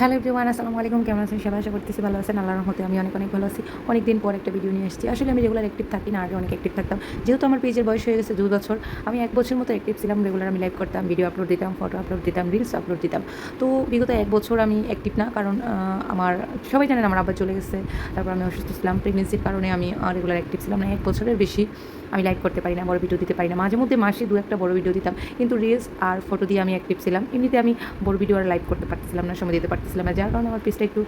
Hello everyone, আসসালামু আলাইকুম। কেমন আছেন? সবাই আশা করতেছি ভালো আছেন। আল্লাহর রহমতে আমি অনেক অনেক ভালো আছি। অনেক দিন পর একটা ভিডিও নিয়ে এসেছি আসলে আমি রেগুলার অ্যাক্টিভ থাকি না, আগে অনেক অ্যাক্টিভ থাকতাম। যেহেতু আমার পেজের বয়স হয়ে গেছে দু বছর, আমি এক বছর মতো অ্যাক্টিভ ছিলাম। রেগুলার আমি লাইভ করতাম ভিডিও আপলোড দিতাম ফটো আপলোড দিতাম রিলস আপলোড দিতাম। তো বিগত এক বছর আমি অ্যাক্টিভ না, কারণ আমার, সবাই জানেন আমার আব্বা চলে গেছে। তারপর আমি অসুস্থ ছিলাম। প্রেগনেন্সির কারণে আমি রেগুলার অ্যাক্টিভ ছিলাম। না এক বছরের বেশি। আমি লাইভ করতে পারি না, বড় ভিডিও দিতে পারি না। মাঝে মধ্যে মাসে দু একটা বড় ভিডিও দিতাম, কিন্তু রিলস আর ফটো দিয়ে আমি অ্যাক্টিভ ছিলাম। এমনিতে আমি বড় ভিডিও আর লাইভ করতে পারছিলাম না, সময় দিতে পারছিলাম না, যার কারণে আমার পেজটা একটু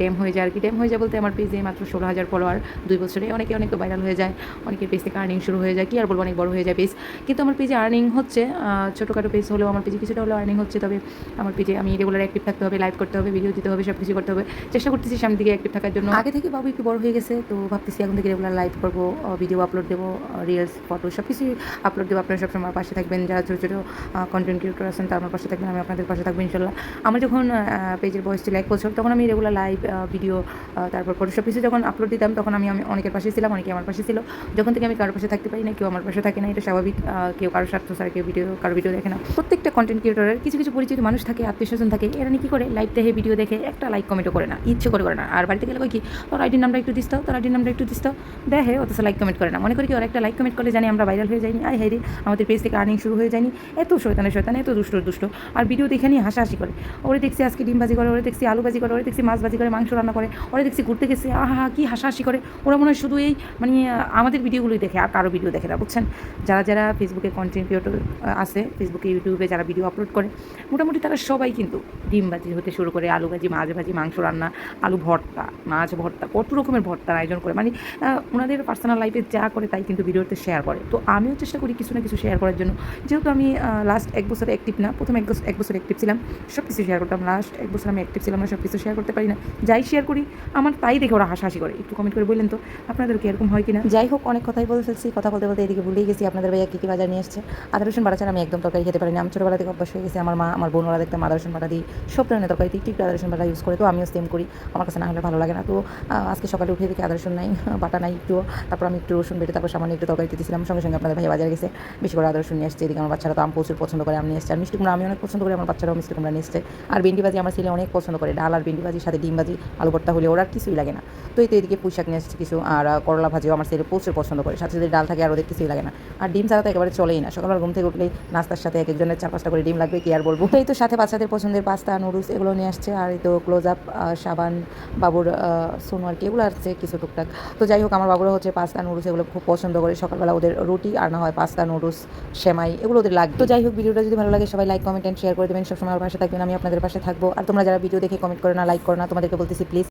ড্যাম হয়ে যায় আর কি। ড্যাম হয়ে যায় বলতে আমার পেজে মাত্র ষোলো হাজার ফলোয়ার দুই বছরে। অনেকে অনেক ভাইরাল হয়ে যায়, অনেকের পেজ থেকে আর্নিং শুরু হয়ে যায়, কি আর বলব, অনেক বড় হয়ে যায় পেজ কিন্তু আমার পেজে আর্নিং হচ্ছে ছোটোখাটো পেজ হলেও আমার পেজে কিছুটা হলেও আর্নিং হচ্ছে, তবে আমার পেজে আমি রেগুলার অ্যাক্টিভ থাকতে হবে লাইভ করতে হবে ভিডিও দিতে হবে সব কিছু করতে হবে। চেষ্টা করতেছি সামনের দিকে অ্যাক্টিভ থাকার জন্য। আগে থেকে বাবু একটু বড় হয়ে গেছে, তো ভাবতেছি এখন থেকে রেগুলার লাইভ করব ভিডিও আপলোড দেবো রিলস ফটো সব কিছুই আপলোড দেবো। আপনারা সবসময় আমার পাশে থাকবেন। যারা ছোটো ছোটো কন্টেন্ট ক্রিয়েটর আছেন, তারা আমার পাশে থাকবেন। আমি আপনাদের পাশে থাকব, ইনশাল্লাহ। আমার যখন পেজের বয়স ছিল এক বছর তখন আমি রেগুলার লাইভ ভিডিও তারপর ফটো সব কিছু যখন আপলোড দিতাম, তখন আমি আমি অনেকের পাশে ছিলাম অনেকে আমার পাশে ছিল। যখন থেকে আমি কারোর পাশে থাকতে পারি না, কেউ আমার পাশে থাকে না, এটা স্বাভাবিক কেউ কারোর স্বার্থ ছাড়া কেউ ভিডিও কারও ভিডিও দেখে না। প্রত্যেকটা কন্টেন্ট ক্রিয়েটরের কিছু কিছু পরিচিত মানুষ থাকে আত্মীয় স্বজন থাকে, এরা নিয়ে কী করে লাইভ দেখে ভিডিও দেখে, একটা লাইক কমেন্টও করে না, ইচ্ছে করে করে না। আর বাড়িতে গেলে কি, তোর আইডির নামটা একটু দিস তোর আইডির নামটা একটু দিস দেখে, অথচ লাইক কমেন্ট করে না। মনে করি কি, ওরা একটা লাইক কমেন্ট করলে জানি আমরা ভাইরাল হয়ে যাইনি। আয় হাই রে, আমাদের পেজ থেকে আর্নিং শুরু হয়ে যায়নি। এত শয়তানে, শয়তান, এত দুষ্ট দুষ্ট। আর ভিডিও দেখে নিয়ে হাসাহাসি করে। ওরে দেখছি আজকে ডিম ভাজি করে, ওরে দেখছি আলু ভাজি করে, ওরে দেখছি মাছ ভাজি করে, মাংস রান্না করে, ওরে দেখছি ঘুরতে গেছে। আহা, কি হাসাহাসি করে। ওরা মনে হয় শুধু এই মানে আমাদের ভিডিওগুলোই দেখে, আর কারও ভিডিও দেখে না, বুঝছেন? যারা যারা ফেসবুকে কন্টেন্ট ক্রিয়েটর আছে ফেসবুকে ইউটিউবে যারা ভিডিও আপলোড করে, মোটামুটি তারা সবাই কিন্তু ডিম ভাজি হতে শুরু করে, আলু ভাজি, মাছ ভাজি, মাংস রান্না, আলু ভর্তা, মাছ ভর্তা, কত রকমের ভর্তার আয়োজন করে। মানে ওনাদের পার্সোনাল লাইফে যা করে তাই কিন্তু ভিডিওতে শেয়ার করে। তো আমিও চেষ্টা করি কিছু না কিছু শেয়ার করার জন্য। যেহেতু আমি লাস্ট এক বছরে অ্যাক্টিভ না, প্রথম এক এক বছর অ্যাক্টিভ ছিলাম সব কিছু শেয়ার করতাম। লাস্ট এক বছর আমি অ্যাক্টিভ ছিলাম না সব কিছু শেয়ার করতে পারি না। যাই শেয়ার করি, আমার তাই দেখে ওরা হাসাহাসি করে। একটু কমেন্ট করে বললেন তো আপনাদের কি এরকম হয় কিনা? যাই হোক, অনেক কথাই বলে ফেলছি। কথা বলতে বলতে এদিকে ভুলেই গেছি। আপনাদের ভাইয়া কী কী বাজার নিয়ে এসছে আদা, রসুন বাড়া আমি একদম তরকারি খেতে পারি না আমি ছোটোবেলা থেকে অভ্যাস হয়ে গেছে। আমার মা, আমার বোন, ওরা দেখতাম আদা, রসুন, বাটা দিই সব ধরনের তরকারি একটু ঠিক আদা, রসুন, বাটা ইউজ করে। তো আমিও সেম করি। আমার কাছে না হলে ভালো লাগে না। তো আজকে সকালে উঠে দেখি আদা, রসুন নাই, বাটা নাই একটু তারপর আমি একটু রসুন বেটে তারপর সামান্য তরকারিতে দিয়েছিলাম সঙ্গে সঙ্গে আপনাদের ভাই বাজারে গেছে। বেশি করে আদা রসুন নিয়ে আসছে, এদিকে আমার বাচ্চারা তো আম প্রচুর পছন্দ করে আমি নিয়ে এসছে আর মিষ্টি কুমড়া, আমি অনেক পছন্দ করি, আমার বাচ্চারাও মিষ্টি কুমড়া নিয়ে এসছে আর ভেন্ডি ভাজি আমার ছেলে অনেক পছন্দ করে, ডাল আর ভেন্ডি ভাজির সাথে ডিম ভাজি, আলু ভর্তা হলে ওরা আর কিছুই লাগে না। তো এই তো এদিকে পুঁই শাক নিয়ে এসেছে কিছু, আর করলা ভাজিও আমার ছেলে প্রচুর পছন্দ করে। সাথে সাথে ডাল থাকে আর ওদের কিছুই লাগে না। আর ডিম ছাড়া তো একেবারে চলেই না। সকালবেলা ঘুম থেকে উঠলেই নাস্তার সাথে এক একজনের চার পাঁচটা করে ডিম লাগবে, কি আর বলব? এই তো সাথে বাচ্চাদের পছন্দের পাস্তা, নুডলস এগুলো নিয়ে আসছে। আর এই তো ক্লোজ আপ সাবান, বাবুর সোনু আর কি এগুলো আসছে কিছু টুকটাক। তো যাই হোক, আমার বাবুরা হচ্ছে পাস্তা, নুডলস এগুলো খুব পছন্দ করে সকালবেলা ওদের রুটি, আর না হয় পাস্তা নুডলস সেমাই, এগুলো ওদের লাগবে। তো যাই হোক, ভিডিওটা যদি ভালো লাগে, সবাই লাইক কমেন্ট অ্যান্ড শেয়ার করে দেবেন। সবসময় আমার পাশে থাকবেন, আমি আপনাদের পাশে থাকব। আর তোমরা যারা ভিডিও দেখে কমেন্ট করো না লাইক করো না, তোমাদেরকে বলতেছি প্লিজ